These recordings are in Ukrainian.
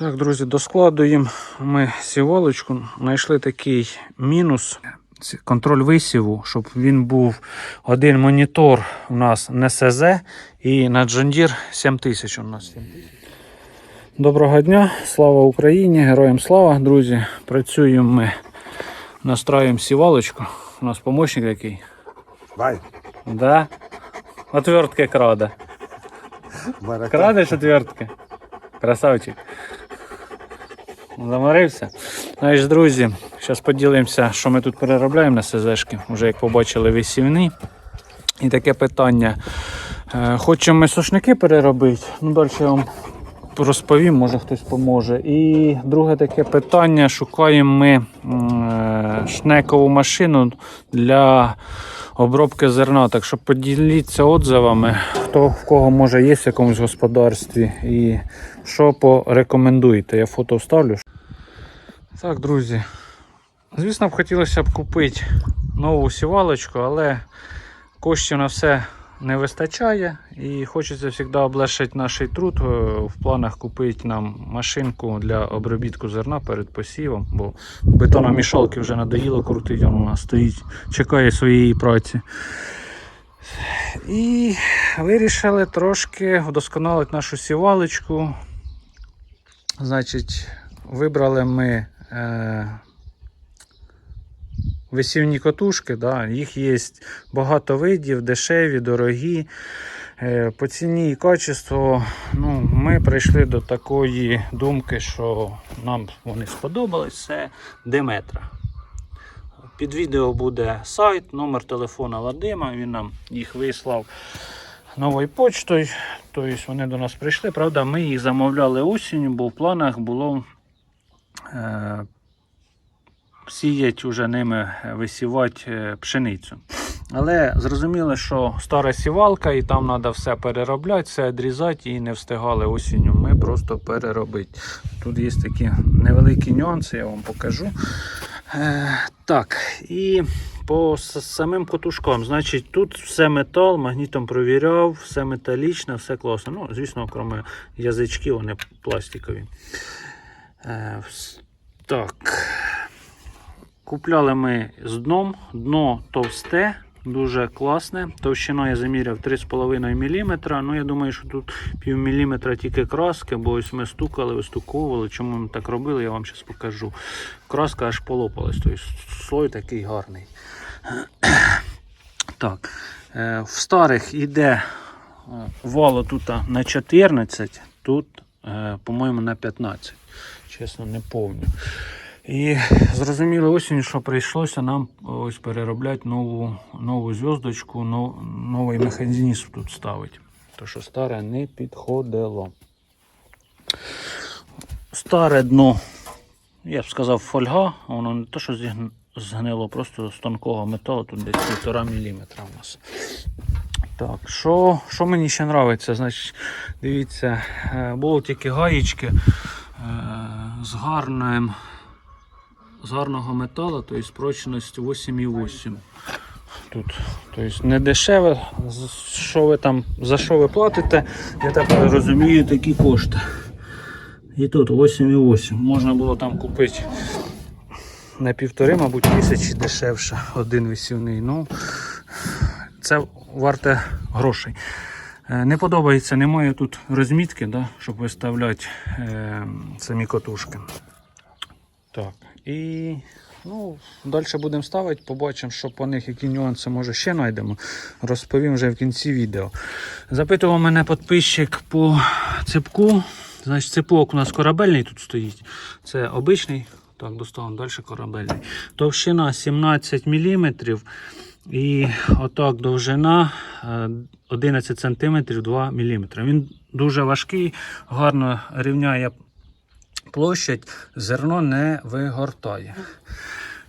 Так, друзі, доскладуємо ми сівалочку. Знайшли такий мінус. Контроль висіву, щоб він був один монітор у нас на СЗ і на Deere 7000 у нас. Доброго дня, слава Україні, героям слава, друзі. Працюємо ми, настраюємо сівалочку. У нас помощник який. Вай, Да? Отвертки краде. Крадеш отвертки? Красавчик. Заморився. Знаєш, друзі, зараз поділимося, що ми тут переробляємо на СЗшки. Вже як побачили висівні. І таке питання. Е, Хочемо ми сушники переробити. Ну, далі я вам розповім, може хтось поможе. І друге таке питання: шукаємо ми е, шнекову машину для обробки зерна. Так що поділіться отзивами, хто в кого може є в якомусь господарстві і що порекомендуєте. Я фото вставлю. Так, друзі. Звісно, б хотілося б купити нову сівалочку, але коштів на все не вистачає. І хочеться завжди облегшити наш труд е, в планах купити нам машинку для обробітку зерна перед посівом, бо бетономішалки вже надоїло крутити, вона стоїть, чекає своєї праці. І вирішили трошки вдосконалити нашу сівалочку. Значить, вибрали ми е, висівні котушки. Да? Їх є багато видів, дешеві, дорогі. Е, По ціні і качеству ну, ми прийшли до такої думки, що нам вони сподобались. Це Деметра. Під відео буде сайт, номер телефона Вадима. Він нам їх вислав новою почтою. Тобто вони до нас прийшли. Правда, ми їх замовляли осінню, бо в планах було е, сіяти вже ними висівати е, пшеницю. Але зрозуміло, що стара сівалка і там треба все переробляти, все відрізати і не встигали осінню. Ми просто переробити. Тут є такі невеликі нюанси, я вам покажу. Е, так, і по самим котушкам, значить, тут все метал, магнітом провіряв, все металічне, все класно. Ну, звісно, окрім язичків, вони пластикові. Е, так. Купляли ми з дном. Дно товсте, дуже класне. Товщина я заміряв 3,5 мм. Ну, я думаю, що тут пів міліметра тільки краски, бо ось ми стукали, вистуковували. Чому ми так робили, я вам зараз покажу. Краска аж полопалась, тобто слой такий гарний. Так, е, в старих іде е, вало тут на 14, тут, е, по-моєму, на 15. Чесно, не пам'ятаю. І зрозуміло осінь, що прийшлося нам ось переробляти нову, нову зв'язочку, нов, новий механізм тут ставити. То що старе не підходило. Старе дно, я б сказав, фольга, воно не то, що згнило, просто з тонкого металу, тут десь 1,5 мм у нас. Так, що, що мені ще подобається? Значить, дивіться, е, було тільки гаєчки е, з гарним з гарного металу, тобто прочність 8,8. Тут, тобто не дешеве, що ви там, за що ви платите, я так розумію, такі кошти. І тут 8,8. Можна було там купити на півтори, мабуть, тисячі дешевше один висівний. Ну, це варте грошей. Е, Не подобається, немає тут розмітки, да, щоб виставляти е, самі котушки. Так, і ну, далі будемо ставити, побачимо, що по них які нюанси може ще знайдемо. Розповім вже в кінці відео. Запитував мене підписчик по ципку. Значить, ципок у нас корабельний тут стоїть. Це обичний. Так, доставимо далі корабельний. Товщина 17 мм. І отак довжина е, 11 см 2 мм. Він дуже важкий, гарно рівняє площадь, зерно не вигортає.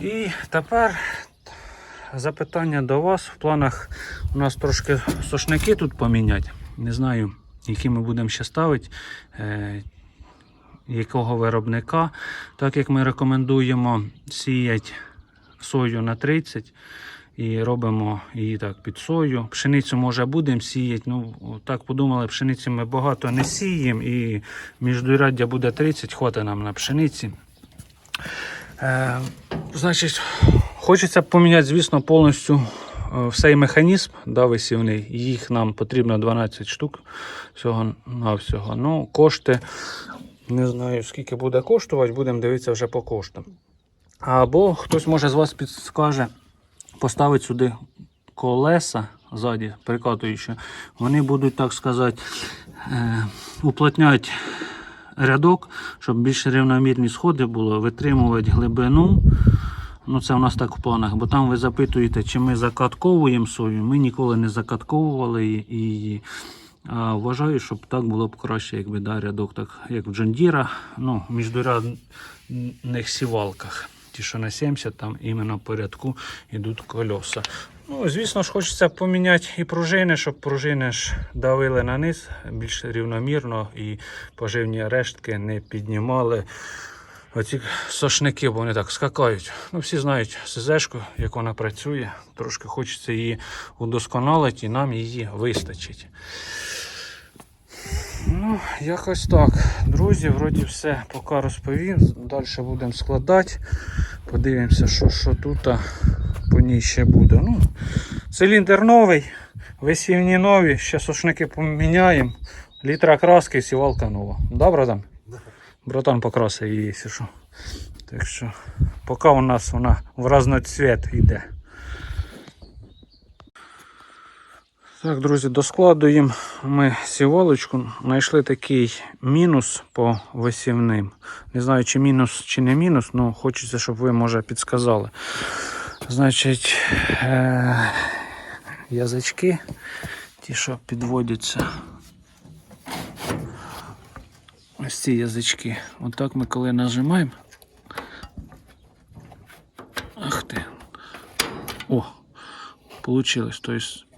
І тепер запитання до вас. В планах у нас трошки сошники тут поміняти. Не знаю, які ми будемо ще ставити, е, якого виробника. Так як ми рекомендуємо сіяти сою на 30 і робимо її так під сою. Пшеницю може будемо сіяти. Ну так подумали, пшениці ми багато не сіємо і міждуряддя буде 30, хватить нам на пшениці. Е, значить, хочеться поміняти, звісно, повністю е, всей механізм да, висівний. Їх нам потрібно 12 штук всього на всього. Ну, кошти, не знаю, скільки буде коштувати, будемо дивитися вже по коштам. Або хтось може з вас підскаже, поставити сюди колеса ззаді, прикатуючи. Вони будуть, так сказати, е, уплотняти рядок, щоб більш рівномірні сходи було, витримувати глибину. Ну, це у нас так в планах, бо там ви запитуєте, чи ми закатковуємо сою. Ми ніколи не закатковували її. А вважаю, щоб так було б краще, якби да, рядок, так як в Джондіра, ну, в міждурядних сівалках. Ті, що на 70, там іменно по рядку йдуть колеса. Ну, звісно ж, хочеться поміняти і пружини, щоб пружини ж давили на низ більш рівномірно і поживні рештки не піднімали оці сошники, бо вони так скакають. Ну, всі знають СЗшку, як вона працює. Трошки хочеться її удосконалити і нам її вистачить. Ну, якось так. Друзі, вроді все поки розповів. Далі будемо складати. Подивимося, що, що тут по ній ще буде. Ну, циліндр новий, висівні нові, ще сушники поміняємо. Літра краски і сівалка нова. Да, братан? Братан покрасив її, якщо що. Так що, поки у нас вона в разноцвіт йде. Так, друзі, доскладуємо ми сівалочку. Знайшли такий мінус по висівним. Не знаю, чи мінус, чи не мінус, але хочеться, щоб ви, може, підсказали. Значить, е- язички, ті, що підводяться. Ось ці язички. Отак ми коли нажимаємо. Ах ти. О, получилось. Тобто,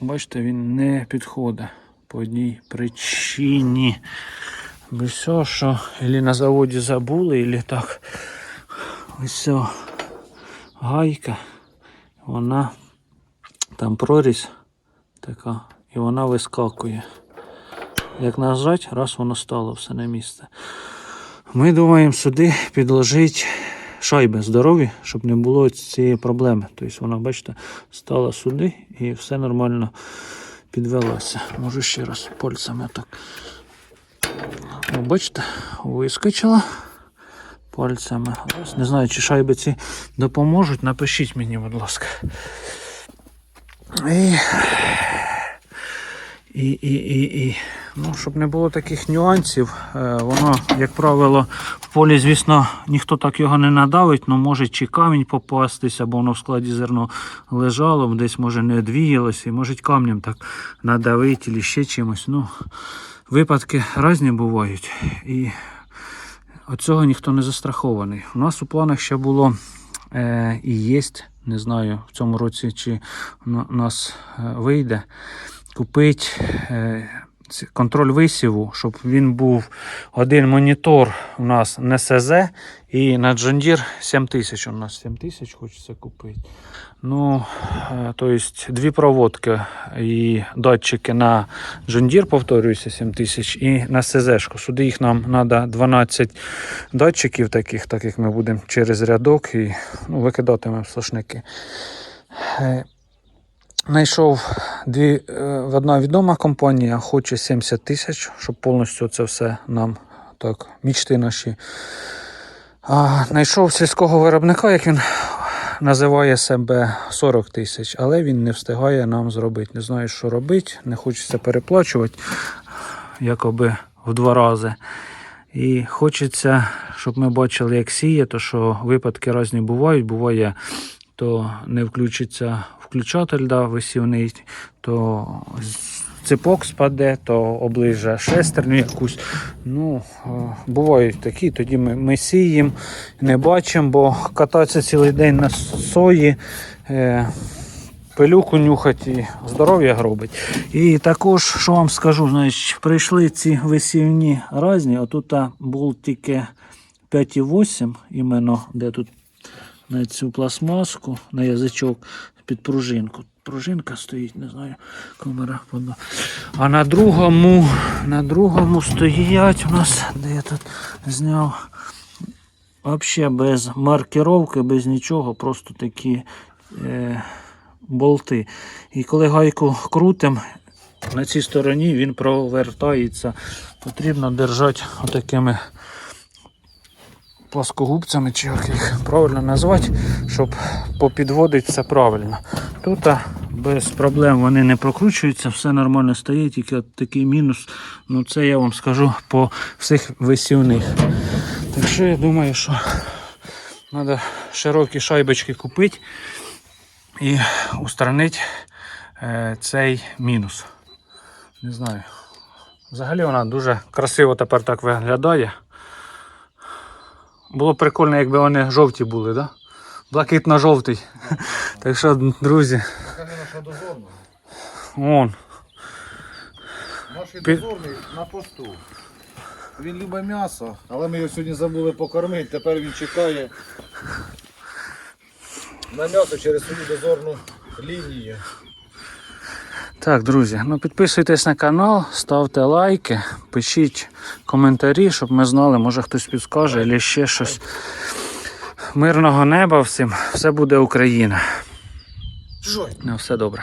бачите, він не підходить по одній причині. Без всього, що або на заводі забули, або так. Ось все. Гайка. Вона там прорізь така, і вона вискакує. Як нажать, раз воно стало все на місце. Ми думаємо сюди підложити шайби здорові, щоб не було цієї проблеми. Тобто вона, бачите, стала сюди і все нормально підвелося. Можу ще раз пальцями так. Бачите, вискочила пальцями. Не знаю, чи шайби ці допоможуть. Напишіть мені, будь ласка. І і, і, і, і. Ну, щоб не було таких нюансів, е, воно, як правило, в полі, звісно, ніхто так його не надавить, але може чи камінь попастися, бо воно в складі зерно лежало, десь може не одвіялося, і може камнем так надавити або ще чимось. Ну, випадки різні бувають. І від цього ніхто не застрахований. У нас у планах ще було е, і є, не знаю, в цьому році чи у нас е, вийде купити е, контроль висіву, щоб він був один монітор у нас на СЗ і на Deere 7000. У нас 7000 хочеться купити. Ну, е, то дві проводки і датчики на Deere, повторююся, 7000 і на СЗшку. Сюди їх нам треба 12 датчиків таких, так як ми будемо через рядок і ну, викидатимемо сошники. Знайшов дві е, одна відома компанія, хоче 70 тисяч, щоб повністю це все нам так, мічти наші. А, знайшов сільського виробника, як він називає себе 40 тисяч, але він не встигає нам зробити. Не знаю, що робити, не хочеться переплачувати якоби в два рази. І хочеться, щоб ми бачили, як сіє, то що випадки різні бувають. Буває, то не включиться включатель да, висівний, то ципок спаде, то оближе шестерню якусь. Ну, е, бувають такі, тоді ми, ми сіємо, не бачимо, бо кататися цілий день на сої. Е, пилюку нюхати і здоров'я гробить. І також, що вам скажу, значить, прийшли ці висівні різні, отут був тільки 5,8, іменно де тут на цю пластмаску, на язичок під пружинку. Пружинка стоїть, не знаю, камера подна. А на другому, на другому стоять у нас, де я тут зняв. Взагалі без маркировки, без нічого, просто такі е, болти. І коли гайку крутим, на цій стороні він провертається. Потрібно держати отакими плоскогубцями, чи як їх правильно назвати, щоб попідводити все правильно. Тут без проблем вони не прокручуються, все нормально стає, тільки от такий мінус. Ну це я вам скажу по всіх висівних. Так що я думаю, що треба широкі шайбочки купити і устранити е, цей мінус. Не знаю. Взагалі вона дуже красиво тепер так виглядає. Було б прикольно, якби вони жовті були, да? Блакитно-жовтий. Так що, друзі, Покажи наша дозорна. вон. Наш Пі- дозорний на посту. Він любить м'ясо, але ми його сьогодні забули покормити. Тепер він чекає на м'ясо через свою дозорну лінію. Так, друзі, ну підписуйтесь на канал, ставте лайки, пишіть коментарі, щоб ми знали, може хтось підскаже або ще щось. Мирного неба всім, все буде Україна. Жой. На все добре.